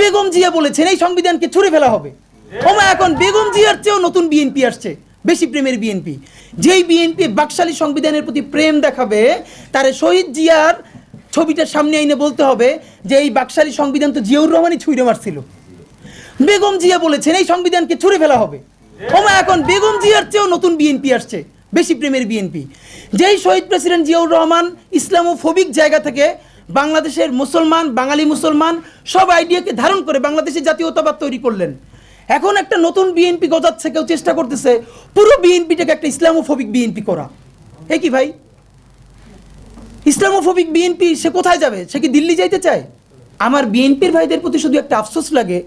বেগম জিয়া বলেছেন, এই সংবিধানকে ছুঁড়ে ফেলা হবে। ওমা, এখন বেগম জিয়ার চেয়েও নতুন বিএনপি আসছে, বেশি প্রেমের বিএনপি যেই বিএনপি বাকশালী সংবিধানের প্রতি প্রেম দেখাবে, তারে শহীদ জিয়ার ছবিটার সামনে এনে বলতে হবে যে, এই বাকশালী সংবিধান তো জিয়াউর রহমানই ছুঁড়ে মারছিল। বেগম জিয়া বলেছেন, এই সংবিধানকে ছুঁড়ে ফেলা হবে। ওমা, এখন বেগম জিয়ার চেয়েও নতুন বিএনপি আসছে, বেশি প্রেমের বিএনপি যেই শহীদ প্রেসিডেন্ট জিয়াউর রহমান ইসলামোফোবিক জায়গা থেকে বাংলাদেশের মুসলমান, বাঙালি মুসলমান, সব আইডিয়াকে ধারণ করে বাংলাদেশের জাতীয়তাবাদ তৈরি করলেন। এখন একটা নতুন বিএনপি গজাচ্ছে, কেউ চেষ্টা করতেছে পুরো বিএনপিটাকে একটা ইসলামোফোবিক বিএনপি করা। এ কি ভাই? ইসলামোফোবিক বিএনপি সে কোথায় যাবে? সে কি দিল্লি যাইতে চায়? আমার বিএনপির ভাইদের প্রতি শুধু একটা আফসোস লাগে।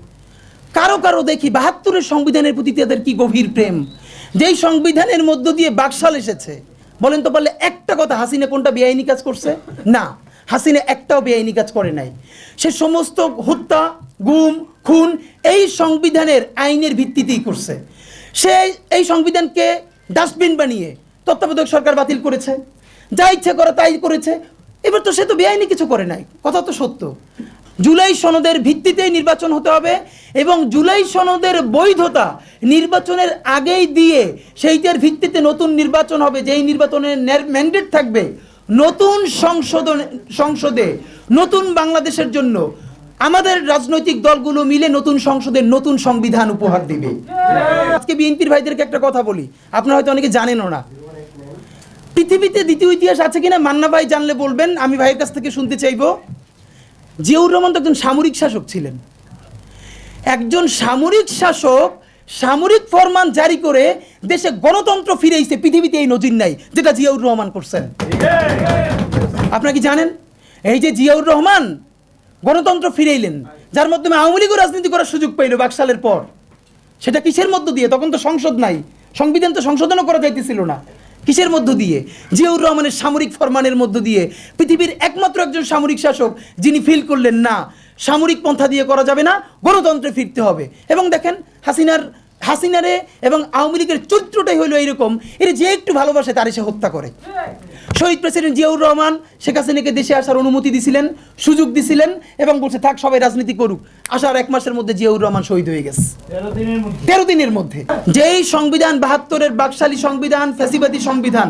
কারও কারও দেখি বাহাত্তরের সংবিধানের প্রতি তাদের কি গভীর প্রেম? যেই সংবিধানের মধ্য দিয়ে বাকশাল এসেছে, বলেন তো পারলে একটা কথা হাসিনা কোনটা বেআইনি কাজ করছে? না। হাসিনা একটাও বেআইনি কাজ করে নাই। সে সমস্ত হত্যা, গুম, খুন এই সংবিধানের আইনের ভিত্তিতেই করছে। সে এই সংবিধানকে ডাস্টবিন বানিয়ে তত্ত্বাবধায়ক সরকার বাতিল করেছে। যা ইচ্ছে করে তাই করেছে। এবার তো সে তো বেআইনি কিছু করে নাই। কথা তো সত্য। জুলাই সনদের ভিত্তিতেই নির্বাচন হতে হবে এবং জুলাই সনদের বৈধতা নির্বাচনের আগেই দিয়ে সেইটার ভিত্তিতে নতুন নির্বাচন হবে। যেই নির্বাচনের ম্যান্ডেট থাকবে নতুন সংশোধন, সংসদে, নতুন বাংলাদেশের জন্য আমাদের রাজনৈতিক দলগুলো মিলে নতুন সংসদে নতুন সংবিধান উপহার দিবে। আজকে বিএনপির ভাইদেরকে একটা কথা বলি, আপনারা হয়তো অনেকে জানেনও না। পৃথিবীতে দ্বিতীয় ইতিহাস আছে কিনা মান্না ভাই জানলে বলবেন, আমি ভাইয়ের কাছ থেকে শুনতে চাইব। জিয়াউর রহমান তো একজন সামরিক শাসক ছিলেন। একজন সামরিক শাসক সামরিক ফরমান জারি করে দেশে গণতন্ত্র ফিরেইছে, পৃথিবীতে এই নজির নাই, যেটা জিয়াউর রহমান করছেন। আপনারা কি জানেন? এই যে জিয়াউর রহমান গণতন্ত্র ফিরেইলেন, যার মাধ্যমে আওয়ামী লীগও রাজনীতি করার সুযোগ পাইল বাকশালের পর। সেটা কিসের মধ্য দিয়ে? তখন তো সংসদ নাই, সংবিধান তো সংশোধনও করা যাইতেছিল না। কিসের মধ্য দিয়ে? জিয়াউর রহমানের সামরিক ফরমানের মধ্য দিয়ে পৃথিবীর একমাত্র একজন সামরিক শাসক, যিনি ফিল করলেন, না সামরিক পন্থা দিয়ে করা যাবে না গণতন্ত্রে ফিরতে হবে। এবং দেখেন হাসিনার হাসিনারে এবং আওয়ামী লীগের চরিত্রটাই হলো এইরকম। এর যে একটু ভালোবাসে তারে সে হত্যা করে। শহীদ প্রেসিডেন্ট জিয়াউর রহমান শেখ হাসিনাকে দেশে আসার অনুমতি দিছিলেন সুযোগ দিছিলেন এবং বলছে থাক সবাই রাজনীতি করুক। আসার এক মাসের মধ্যে জিয়াউর রহমান শহীদ হয়ে গেছে। তেরো দিনের মধ্যে। যেই সংবিধান বাহাত্তরের বাকশালী সংবিধান ফ্যাসিবাদী সংবিধান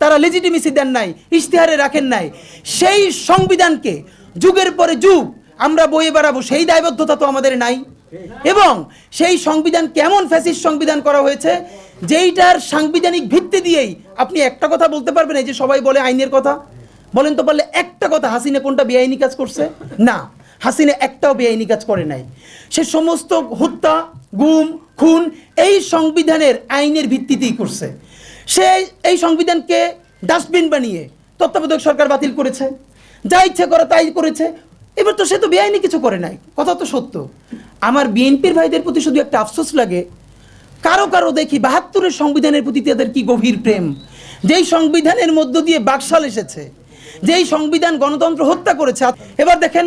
তারা লেজিটিমেসি দেন নাই, ইশতেহারে রাখেন নাই। সেই সংবিধানকে, যুগের পরে যুগ, আমরা বইয়ে বেড়াবো, সেই দায়বদ্ধতা তো আমাদের নাই। এবং সেই সংবিধান কেমন ফ্যাসিস্ট সংবিধান করা হয়েছে, যেইটার সাংবিধানিক ভিত্তি দিয়েই আপনি একটা কথা বলতে পারবেন, এই যে সবাই বলে আইনের কথা। বলেন তো পারলে একটা কথা, হাসিনা কোনটা বেআইনি কাজ করছে? না। হাসিনা একটাও বেআইনি কাজ করে নাই। সে সমস্ত হত্যা, গুম, খুন এই সংবিধানের আইনের ভিত্তিতেই করছে। সে এই সংবিধানকে ডাস্টবিন বানিয়ে তত্ত্বাবধায়ক সরকার বাতিল করেছে। যা ইচ্ছে করে তাই করেছে। এবার তো সে তো বেআইনি কিছু করে নাই। কথা তো সত্য। আমার বিএনপির ভাইদের প্রতি শুধু একটা আফসোস লাগে। কারও কারও দেখি বাহাত্তরের সংবিধানের প্রতি তাদের কি গভীর প্রেম। যেই সংবিধানের মধ্য দিয়ে বাকশাল এসেছে, যেই সংবিধান গণতন্ত্র হত্যা করেছে। এবার দেখেন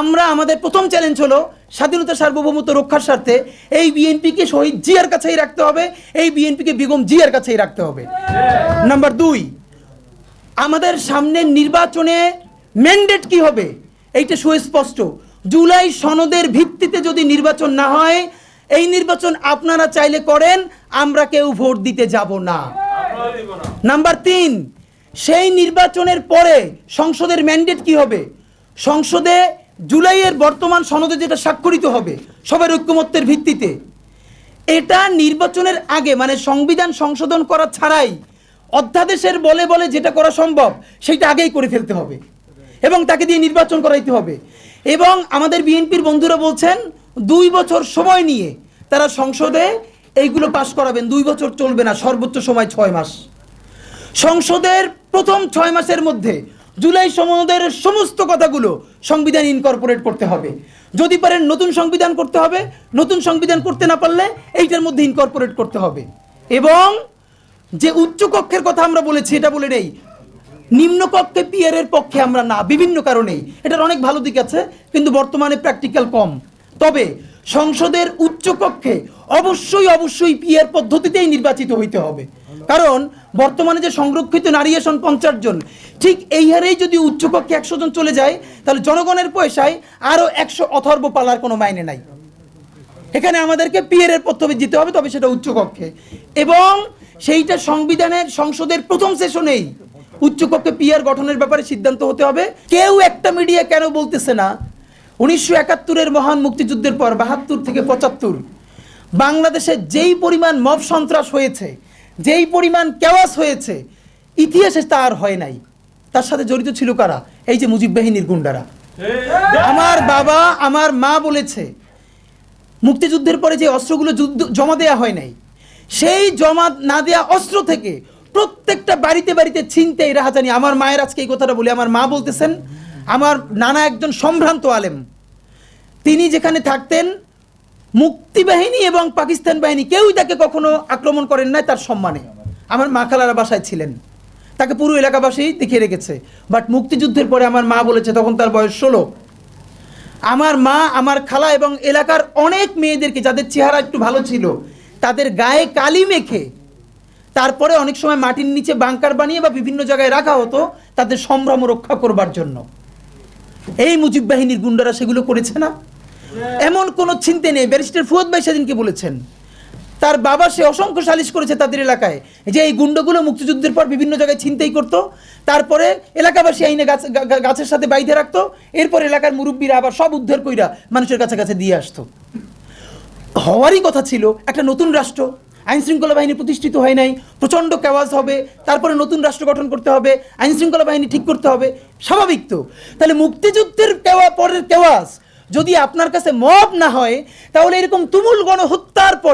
আমরা আমাদের প্রথম চ্যালেঞ্জ হলো স্বাধীনতা সার্বভৌমত্ব রক্ষার স্বার্থে এই বিএনপিকে শহীদ জিয়ার কাছেই রাখতে হবে, এই বিএনপিকে বেগম জিয়ার কাছেই রাখতে হবে। নাম্বার দুই, আমাদের সামনের নির্বাচনে ম্যান্ডেট কি হবে? এইটা সুস্পষ্ট। জুলাই সনদের ভিত্তিতে যদি নির্বাচন না হয়, এই নির্বাচন আপনারা চাইলে করেন, আমরা কেউ ভোট দিতে যাব না। নাম্বার তিন, সেই নির্বাচনের পরে সংসদের ম্যান্ডেট কি হবে? সংসদে জুলাইয়ের বর্তমান সনদে যেটা স্বাক্ষরিত হবে সবার ঐক্যমত্যের ভিত্তিতে, এটা নির্বাচনের আগে মানে সংবিধান সংশোধন করা ছাড়াই অধ্যাদেশের বলে বলে যেটা করা সম্ভব সেটা আগেই করে ফেলতে হবে এবং তাকে দিয়ে নির্বাচন করাইতে হবে। এবং আমাদের বিএনপির বন্ধুরা বলছেন, দুই বছর সময় নিয়ে তারা সংসদে এইগুলো পাশ করাবেন, দুই বছর চলবে না, সর্বোচ্চ সময় ছয় মাস। সংসদের প্রথম ছয় মাসের মধ্যে জুলাই সমুদ্রের সমস্ত কথাগুলো সংবিধান ইনকর্পোরেট করতে হবে। যদি পারেন নতুন সংবিধান করতে হবে, নতুন সংবিধান করতে না পারলে এইটার মধ্যে ইনকর্পোরেট করতে হবে। এবং যে উচ্চ কক্ষের কথা আমরা বলেছি, এটা বলে নেই। নিম্নকক্ষে পিয়ারের পক্ষে আমরা না, বিভিন্ন কারণেই এটার অনেক ভালো দিক আছে, কিন্তু বর্তমানে প্র্যাকটিক্যাল কম। তবে সংসদের উচ্চ কক্ষে অবশ্যই অবশ্যই পিয়ার পদ্ধতিতেই নির্বাচিত হইতে হবে। কারণ বর্তমানে যে সংরক্ষিত নারী আসন পঞ্চাশ জন ঠিক এই হারেই যদি উচ্চকক্ষে একশো জন চলে যায়, তাহলে জনগণের পয়সায় আরও একশো অথর্ব পালার কোনো মাইনে নাই। এখানে আমাদেরকে পিয়ারের পদ্ধতি দিতে হবে, তবে সেটা উচ্চকক্ষে এবং সেইটা সংবিধানের, সংসদের প্রথম সেশনেই উচ্চকক্ষে পিয়ার গঠনের ব্যাপারে সিদ্ধান্ত হতে হবে। কেউ একটা মিডিয়া কেন বলতেছে না, উনিশশো একাত্তরের মহান মুক্তিযুদ্ধের পর বাহাত্তর থেকে পঁচাত্তর, বাংলাদেশে যেই পরিমাণ মব সন্ত্রাস হয়েছে, যেই পরিমাণ কেওয়াস হয়েছে, ইতিহাসে তা আর হয় নাই। তার সাথে জড়িত ছিল কারা? এই যে মুজিব বাহিনীর গুন্ডারা। আমার বাবা আমার মা বলেছে মুক্তিযুদ্ধের পরে যে অস্ত্রগুলো যুদ্ধ জমা দেওয়া হয় নাই সেই জমা না দেওয়া অস্ত্র থেকে প্রত্যেকটা বাড়িতে বাড়িতে ছিনতে রাহাজানি আমার মায়ের আজকে এই কথাটা বলি। আমার মা বলতেছেন আমার নানা একজন সম্ভ্রান্ত আলেম তিনি যেখানে থাকতেন মুক্তিবাহিনী এবং পাকিস্তান বাহিনী কেউই তাকে কখনো আক্রমণ করেন নাই তার সম্মানে। আমার মা খালারা বাসায় ছিলেন। তাকে পুরো এলাকাবাসী দেখে রেখেছে। বাট মুক্তিযুদ্ধের পরে আমার মা বলেছে, তখন তার বয়স ষোলো। আমার মা, আমার খালা এবং এলাকার অনেক মেয়েদেরকে, যাদের চেহারা একটু ভালো ছিল, তাদের গায়ে কালি মেখে তারপরে অনেক সময় মাটির নিচে বাংকার বানিয়ে বা বিভিন্ন জায়গায় রাখা হতো, তাদের সম্ভ্রম রক্ষা করবার জন্য। এই মুজিব বাহিনীর গুন্ডারা সেগুলো করেছে না। এমন কোনো চিন্তা নেই। ব্যারিস্টার ফুয়াদ ভাই সেদিনকে বলেছেন তার বাবা সে অসংখ্য সালিশ করেছে তাদের এলাকায়। যে এই গুন্ডগুলো মুক্তিযুদ্ধের পর বিভিন্ন জায়গায় ছিনতাই করতো, তারপরে এলাকাবাসী আইনে গাছ গাছের সাথে বাইধে রাখতো, এরপর এলাকার মুরব্বীরা আবার সব উদ্ধার কইরা মানুষের কাছে কাছে দিয়ে আসতো। হওয়ারই কথা ছিল, একটা নতুন রাষ্ট্র আইন শৃঙ্খলা বাহিনী প্রতিষ্ঠিত হয় নাই, প্রচণ্ড কেওয়াজ হবে, তারপরে নতুন রাষ্ট্র গঠন করতে হবে আইন শৃঙ্খলা বাহিনী ঠিক করতে হবে, স্বাভাবিক তো। তাহলে মুক্তিযুদ্ধের কেওয়া পরের কেওয়াজ যদি আপনার কাছে মব না হয়, তাহলে এরকম তুমুল গণহত্যার